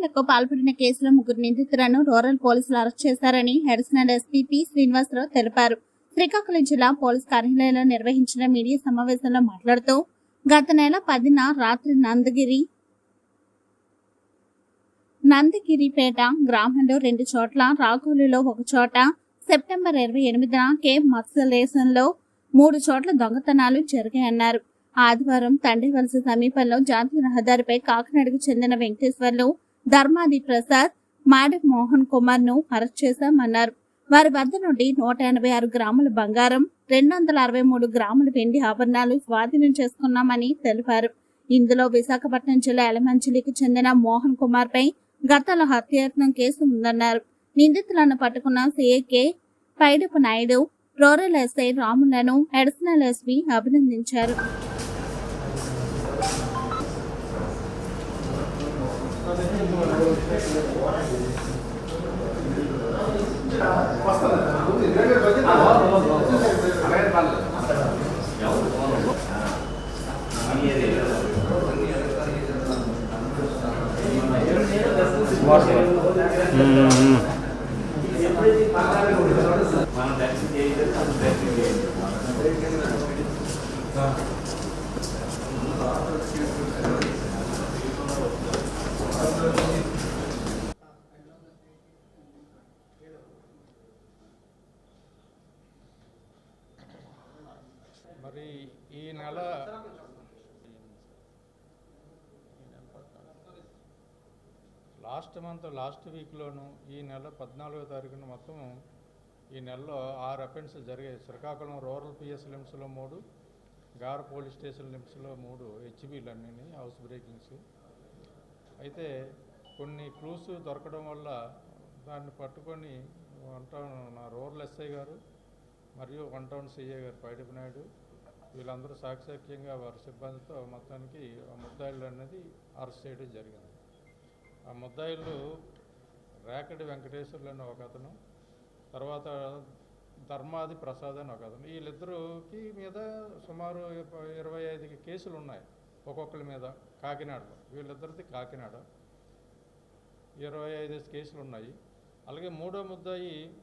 కిడ్నాప్లకు పాల్పడిన కేసులో ముగ్గురు నిందితులను రూరల్ పోలీసులు అరెస్ట్ చేశారని అడిషనల్ ఎస్పీ పి శ్రీనివాసరావు తెలిపారు. శ్రీకాకుళం జిల్లా పోలీస్ కార్యాలయంలో నిర్వహించిన మీడియా సమావేశంలో మాట్లాడుతూ గత నెల పదిన రాత్రి నందగిరి నందగిరిపేట గ్రామంలో రెండు చోట్ల రాఘోలులో ఒక చోట సెప్టెంబర్ ఇరవై ఎనిమిదిన కే. మత్స్యలేశంలో మూడు చోట్ల దొంగతనాలు జరిగాయన్నారు. ఆదివారం తండ్రివలస సమీపంలో జాతీయ రహదారిపై కాకినాడకు చెందిన వెంకటేశ్వర్లు ధర్మాది ప్రసాద్ మాడెం మోహన్ కుమార్ను అరెస్ట్ చేశామన్నారు. వారి వద్ద నుండి నూట ఎనభై ఆరు గ్రాముల బంగారం రెండు వందల అరవై మూడు గ్రాముల వెండి ఆభరణాలు స్వాధీనం చేసుకున్నామని తెలిపారు. ఇందులో విశాఖపట్నం జిల్లా ఎలమంచిలికి చెందిన మోహన్ కుమార్ పై గతంలో హత్యాయత్నం కేసు ఉందన్నారు. నిందితులను పట్టుకున్న సిఏకే పైడపు నాయుడు రూరల్ ఎస్ఐ రాములను అడిషనల్ ఎస్పీ అభినందించారు. Thank you. మరి ఈ నెల లాస్ట్ మంత్ లాస్ట్ వీక్లోను ఈ నెల పద్నాలుగో తారీఖున మొత్తం ఈ నెలలో ఆరు అఫెన్స్లు జరిగాయి. శ్రీకాకుళం రూరల్ పిఎస్ లిమ్స్లో మూడు గార్ పోలీస్ స్టేషన్ లిమ్స్లో మూడు హెచ్బీలు అన్నీ హౌస్ బ్రేకింగ్స్. అయితే కొన్ని క్లూస్ దొరకడం వల్ల దాన్ని పట్టుకొని వన్ టౌన్ నా రూరల్ ఎస్ఐ గారు మరియు వన్ టౌన్ సిఐ గారు పైడిపినాయుడు వీళ్ళందరూ సాక్షాత్యంగా వారి సిబ్బందితో మొత్తానికి ఆ ముద్దాయిలు అనేది అరెస్ట్ చేయడం జరిగింది. ఆ ముద్దాయిలు రేకడి వెంకటేశ్వర్లు అని ఒక అతను తర్వాత ధర్మాది ప్రసాద్ అని ఒక అతను. వీళ్ళిద్దరికి మీద సుమారు ఇరవై ఐదు కేసులు ఉన్నాయి ఒక్కొక్కరి మీద కాకినాడలో. వీళ్ళిద్దరిది కాకినాడ. ఇరవై ఐదు కేసులు ఉన్నాయి. అలాగే మూడో ముద్దాయి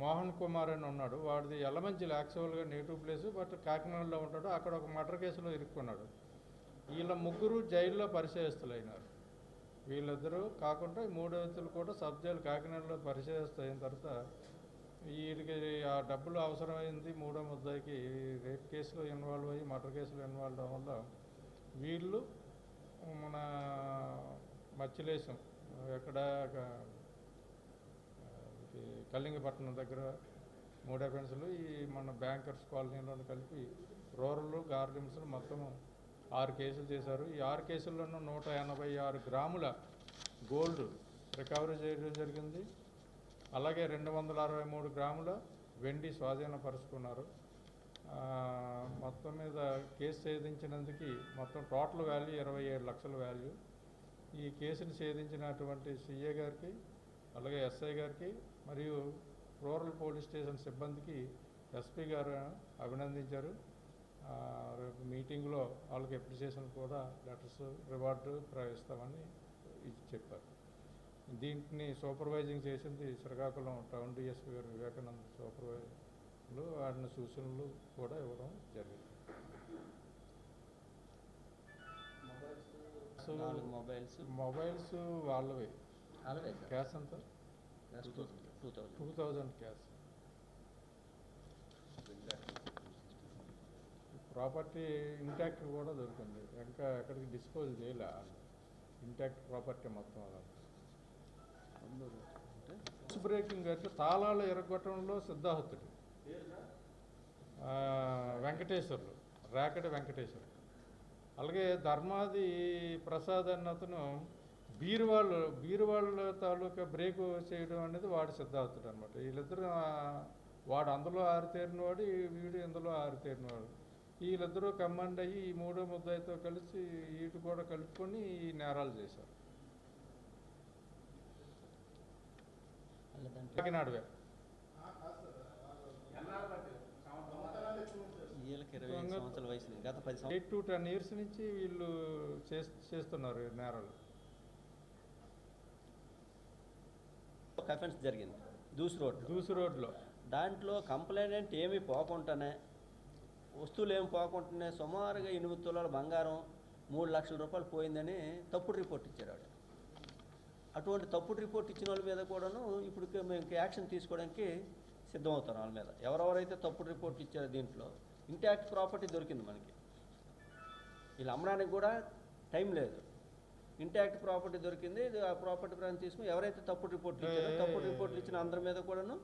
మోహన్ కుమార్ అని ఉన్నాడు. వాడిది ఎలమంచిలు యాక్చువల్గా నేటివ్ ప్లేస్ బట్ కాకినాడలో ఉంటాడు. అక్కడ ఒక మర్డర్ కేసులో ఇరుక్కున్నాడు. వీళ్ళ ముగ్గురు జైల్లో పరిచయస్తులు అయినారు వీళ్ళిద్దరూ కాకుండా ఈ మూడు వ్యక్తులు కూడా సబ్ జైలు కాకినాడలో పరిచయస్తు అయిన తర్వాత వీడికి ఆ డబ్బులు అవసరమైంది మూడో ముద్దాయికి. రేప్ కేసులో ఇన్వాల్వ్ అయ్యి మర్డర్ కేసులో ఇన్వాల్వ్ అవ్వడం వల్ల వీళ్ళు మన మచ్చిలేశం ఎక్కడ ఇది కళింగపట్నం దగ్గర మూడు అఫెన్సులు ఈ మన బ్యాంకర్స్ కాలనీలో కలిపి రూరల్ గార్డెన్స్ మొత్తం ఆరు కేసులు చేశారు. ఈ ఆరు కేసుల్లోనూ నూట ఎనభై ఆరు గ్రాముల గోల్డ్ రికవరీ చేయడం జరిగింది. అలాగే రెండు వందల అరవై మూడు గ్రాముల వెండి స్వాధీనపరుచుకున్నారు మొత్తం మీద కేసు ఛేదించినందుకు మొత్తం టోటల్ వాల్యూ ఇరవై ఏడు లక్షల వాల్యూ. ఈ కేసును ఛేదించినటువంటి సిఏ గారికి అలాగే ఎస్ఐ గారికి మరియు రూరల్ పోలీస్ స్టేషన్ సిబ్బందికి ఎస్పీ గారు అభినందించారు. రేపు మీటింగ్లో వాళ్ళకి అప్రిసియేషన్ కూడా లెటర్స్ రివార్డు ప్రవేశిస్తామని ఇచ్చి చెప్పారు. దీంట్ని సూపర్వైజింగ్ చేసింది శ్రీకాకుళం టౌన్ డిఎస్పీ గారు వివేకానంద సూపర్వైజర్లు. వాటిని సూచనలు కూడా ఇవ్వడం జరిగింది. మొబైల్స్. మొబైల్స్ వాళ్ళవి. క్యాష్ అంతా two thousand cash property intact కూడా దొరికింది ఇంకా ఎక్కడికి డిస్పోజ్ చేయలే. ఇంటాక్ట్ ప్రాపర్టీ మొత్తం హౌస్ బ్రేకింగ్ అయితే తాళాలు ఎరగొట్టడంలో సిద్ధాహతుడు. వెంకటేశ్వర్లు. రేకటి వెంకటేశ్వరు అలాగే ధర్మాది ప్రసాద్ అన్న అతను బీరువాళ్ళు బీరువాళ్ళ తాలూకా బ్రేక్ చేయడం అనేది వాడు సిద్ధార్థుడు అనమాట వీళ్ళిద్దరు వాడు అందులో ఆరితేరిన వాడు ఇందులో ఆరితేరిన వాడు. వీళ్ళిద్దరూ కమాండ్ అయ్యి ఈ మూడో ముద్దాయితో కలిసి వీటి కూడా కలుపుకొని ఈ నేరాలు చేశారు. కాకినాడవే. ఎయిట్ టు టెన్ ఇయర్స్ నుంచి వీళ్ళు చేస్- చేస్తున్నారు నేరాలు. ఒక అఫెన్స్ జరిగింది. దూస్ రోడ్ దూసు రోడ్లో దాంట్లో కంప్లైంట్ ఏమీ పోకుండానే వస్తువులు ఏమి పోకుండానే సుమారుగా ఎనిమిది తులాల బంగారం మూడు లక్షల రూపాయలు పోయిందని తప్పుడు రిపోర్ట్ ఇచ్చారు ఆవిడ. అటువంటి తప్పుడు రిపోర్ట్ ఇచ్చిన వాళ్ళ మీద కూడాను ఇప్పుడు మేము యాక్షన్ తీసుకోవడానికి సిద్ధమవుతాం వాళ్ళ మీద. ఎవరెవరైతే తప్పుడు రిపోర్ట్ ఇచ్చారో దీంట్లో ఇంటాక్ట్ ప్రాపర్టీ దొరికింది మనకి. వీళ్ళు అమ్మడానికి కూడా టైం లేదు. ఇంటాక్ట్ ప్రాపర్టీ దొరికింది. ఇది ఆ ప్రాపర్టీ ప్రకారం తీసుకుని ఎవరైతే తప్పుడు రిపోర్ట్లు ఇచ్చారో తప్పుడు రిపోర్ట్లు ఇచ్చిన అందరి మీద కూడాను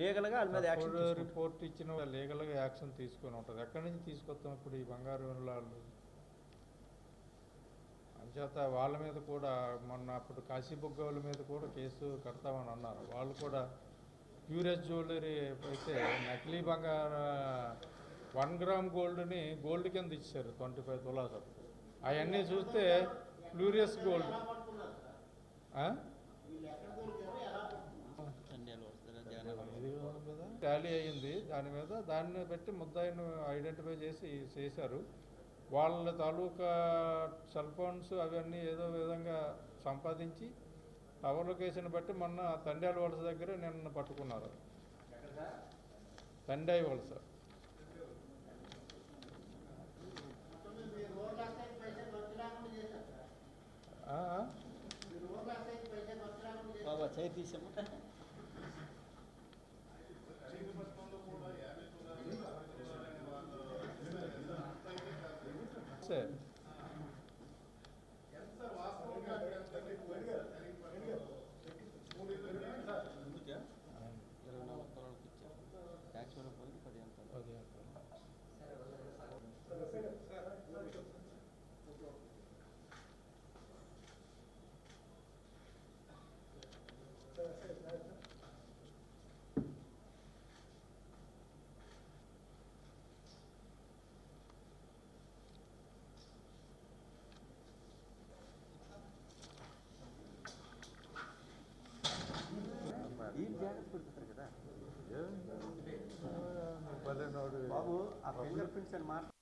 లీగల్గా వాళ్ళ మీద యాక్షన్. రిపోర్ట్ ఇచ్చిన లీగల్గా యాక్షన్ తీసుకొని ఉంటుంది ఎక్కడి నుంచి తీసుకొస్తాం ఇప్పుడు ఈ బంగారు వాళ్ళు అంచేత వాళ్ళ మీద కూడా మొన్న అప్పుడు కాశీబుగ్గ వాళ్ళ మీద కూడా కేసు కడతామని అన్నారు. వాళ్ళు కూడా ప్యూరెస్ జ్యువెలరీ అయితే నకిలీ బంగారు వన్ గ్రామ్ గోల్డ్ని గోల్డ్ కింద ఇచ్చారు ట్వంటీ ఫైవ్ తులాస్. అవన్నీ చూస్తే లూరియస్ గోల్డ్ ట్యాలీ టాలీ అయ్యింది. దాని మీద దాన్ని బట్టి ముద్దాయిని ఐడెంటిఫై చేసి చేశారు. వాళ్ళ తాలూకా సెల్ ఫోన్స్ అవన్నీ ఏదో విధంగా సంపాదించి టవర్ లొకేషన్ బట్టి మొన్న తండ్యాల వలస దగ్గర నిన్న పట్టుకున్నారు. తండాయి వలస తీసాము సరే కదా భలే నోడు